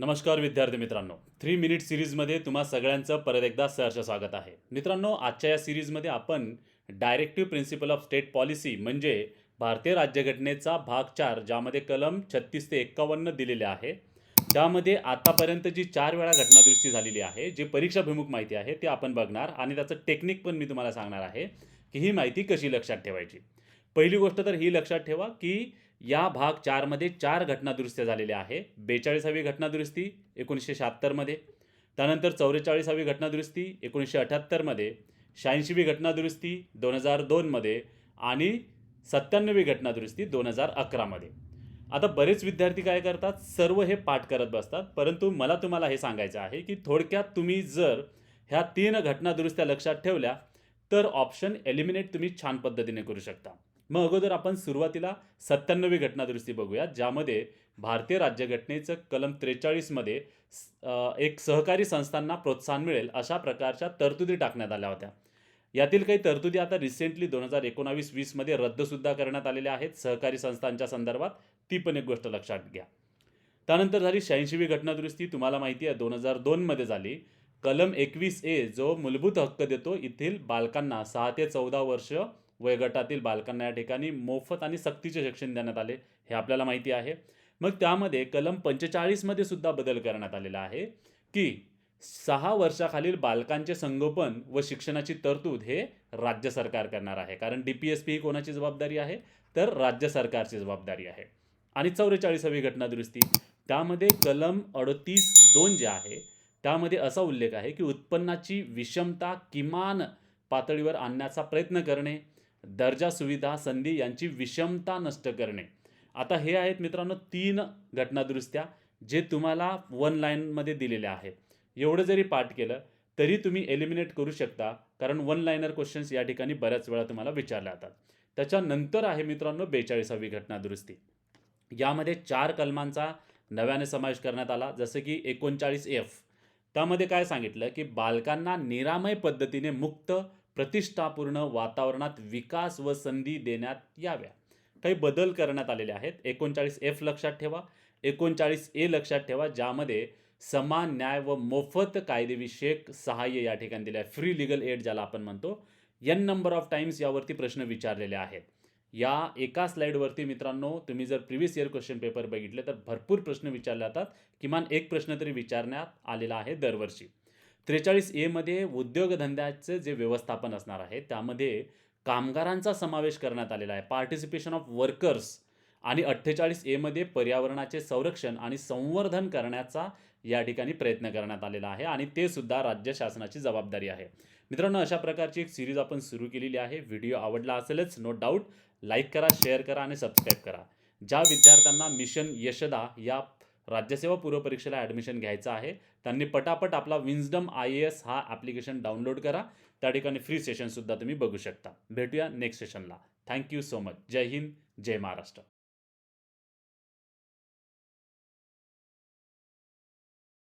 नमस्कार विद्यार्थी मित्रांनो. थ्री मिनिट सिरीजमध्ये तुम्हा सगळ्यांचं परत एकदा सहर्ष स्वागत आहे. मित्रांनो आजच्या या सिरीजमध्ये आपण directive principle of state policy म्हणजे भारतीय राज्यघटनेचा भाग चार ज्यामध्ये कलम छत्तीस ते एक्कावन्न दिलेले आहे. त्यामध्ये आतापर्यंत जी चार वेळा घटनादुरुस्ती झालेली आहे जी परीक्षाभिमुख माहिती आहे ती आपण बघणार आणि त्याचं टेक्निक पण मी तुम्हाला सांगणार आहे की ही माहिती कशी लक्षात ठेवायची. पहिली गोष्ट तर ही लक्षात ठेवा की या भाग चारमध्ये चार घटनादुरुस्त्या झालेल्या आहे. बेचाळीसावी घटनादुरुस्ती एकोणीसशे शहात्तरमध्ये त्यानंतर चौवेचाळीसावी घटनादुरुस्ती एकोणीसशे अठ्ठ्याहत्तरमध्ये शहाऐंशीवी घटनादुरुस्ती दोन हजार दोनमध्ये आणि सत्त्याण्णवी घटनादुरुस्ती दोन हजार अकरामध्ये आता बरेच विद्यार्थी काय करतात? सर्व हे पाठ करत बसतात. परंतु मला तुम्हाला हे सांगायचं आहे की थोडक्यात तुम्ही जर ह्या तीन घटनादुरुस्त्या लक्षात ठेवल्या तर ऑप्शन एलिमिनेट तुम्ही छान पद्धतीने करू शकता. मग अगोदर आपण सुरुवातीला सत्त्याण्णवी घटनादुरुस्ती बघूया ज्यामध्ये भारतीय राज्यघटनेचं कलम त्रेचाळीसमध्ये एक सहकारी संस्थांना प्रोत्साहन मिळेल अशा प्रकारच्या तरतुदी टाकण्यात आल्या होत्या. यातील काही तरतुदी आता रिसेंटली दोन हजार एकोणावीस वीसमध्ये रद्दसुद्धा करण्यात आलेल्या आहेत. सहकारी संस्थांच्या संदर्भात ती पण एक गोष्ट लक्षात घ्या. त्यानंतर झाली शहाऐंशीवी घटनादुरुस्ती तुम्हाला माहिती आहे दोन हजार दोनमध्ये झाली. कलम एकवीस ए जो मूलभूत हक्क देतो येथील बालकांना सहा ते चौदा वर्ष वयोगटातील बालकांना या ठिकाणी मोफत आणि सक्तीचे शिक्षण देण्यात आले हे आपल्याला माहिती आहे. मग त्यामध्ये कलम पंचेचाळीसमध्ये सुद्धा बदल करण्यात आलेला आहे की सहा वर्षाखालील बालकांचे संगोपन व शिक्षणाची तरतूद हे राज्य सरकार करणार आहे. कारण डी पी एस पी ही कोणाची जबाबदारी आहे? तर राज्य सरकारची जबाबदारी आहे. आणि चौवेचाळीसावी घटनादुरुस्ती. त्यामध्ये कलम अडतीस दोन जे आहे त्यामध्ये असा उल्लेख आहे की उत्पन्नाची विषमता किमान पातळीवर आणण्याचा प्रयत्न करणे दर्जा सुविधा संधी यांची विषमता नष्ट करणे. आता हे आहेत मित्रांनो तीन घटनादुरुस्त्या जे तुम्हाला वन लाईनमध्ये दिलेल्या आहेत. एवढं जरी पाठ केलं तरी तुम्ही एलिमिनेट करू शकता कारण वन लाईनर क्वेश्चन्स या ठिकाणी बऱ्याच वेळा तुम्हाला विचारल्या जातात. त्याच्यानंतर आहे मित्रांनो बेचाळीसावी घटनादुरुस्ती. यामध्ये चार कलमांचा नव्याने समावेश करण्यात आला जसं की एकोणचाळीस एफ त्यामध्ये काय सांगितलं की बालकांना निरामय पद्धतीने मुक्त प्रतिष्ठापूर्ण वातावरणात विकास व संधी देण्यात याव्या. काही बदल करण्यात आलेले आहेत. एकोणचाळीस एफ लक्षात ठेवा. एकोणचाळीस ए लक्षात ठेवा ज्यामध्ये समान न्याय व मोफत कायदेविषयक सहाय्य या ठिकाणी दिले आहे फ्री लिगल एड ज्याला आपण म्हणतो. एन नंबर ऑफ टाइम्स यावरती प्रश्न विचारलेले आहेत. या एका स्लाईडवरती मित्रांनो तुम्ही जर प्रिव्हियस इयर क्वेश्चन पेपर बघितले तर भरपूर प्रश्न विचारले जातात. किमान एक प्रश्न तरी विचारण्यात आलेला आहे दरवर्षी. त्रेचाळीस एमध्ये उद्योगधंद्याचे जे व्यवस्थापन असणार आहे त्यामध्ये कामगारांचा समावेश करण्यात आलेला आहे. पार्टिसिपेशन ऑफ वर्कर्स आणि अठ्ठेचाळीस एमध्ये पर्यावरणाचे संरक्षण आणि संवर्धन करण्याचा या ठिकाणी प्रयत्न करण्यात आलेला आहे आणि ते सुद्धा राज्य शासनाची जबाबदारी आहे. मित्रांनो अशा प्रकारची एक सिरीज आपण सुरू केलेली आहे. व्हिडिओ आवडला असेलच नो डाऊट लाईक करा शेअर करा आणि सबस्क्राईब करा. ज्या विद्यार्थ्यांना मिशन यशदा या राज्यसेवा पूर्व परीक्षेला ॲडमिशन घ्यायचं आहे. त्यांनी पटापट आपला विन्सडम आय ए एस हा ॲप्लिकेशन डाउनलोड करा. त्या ठिकाणी फ्री सेशनसुद्धा तुम्ही बघू शकता. भेटूया नेक्स्ट सेशनला थँक्यू सो मच जय हिंद जय महाराष्ट्र.